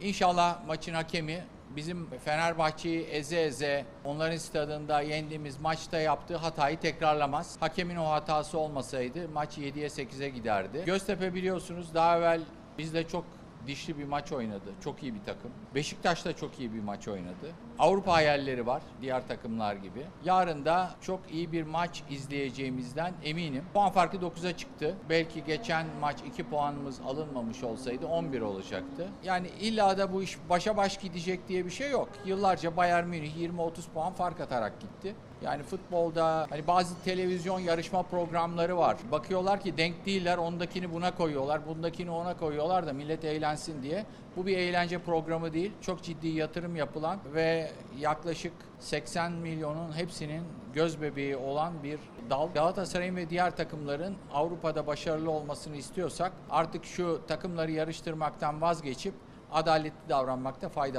İnşallah maçın hakemi bizim Fenerbahçe'yi eze eze onların stadında yendiğimiz maçta yaptığı hatayı tekrarlamaz. Hakemin o hatası olmasaydı maç 7'ye 8'e giderdi. Göztepe biliyorsunuz daha evvel bizle çok dişli bir maç oynadı. Çok iyi bir takım. Beşiktaş da çok iyi bir maç oynadı. Avrupa hayalleri var diğer takımlar gibi. Yarın da çok iyi bir maç izleyeceğimizden eminim. Puan farkı 9'a çıktı. Belki geçen maç 2 puanımız alınmamış olsaydı 11 olacaktı. Yani illa da bu iş başa baş gidecek diye bir şey yok. Yıllarca Bayern Münih 20-30 puan fark atarak gitti. Yani futbolda hani bazı televizyon yarışma programları var. Bakıyorlar ki denk değiller, ondakini buna koyuyorlar, bundakini ona koyuyorlar da millet eğlensin diye. Bu bir eğlence programı değil. Çok ciddi yatırım yapılan ve yaklaşık 80 milyonun hepsinin göz bebeği olan bir dal. Galatasaray'ın ve diğer takımların Avrupa'da başarılı olmasını istiyorsak artık şu takımları yarıştırmaktan vazgeçip adaletli davranmakta fayda var.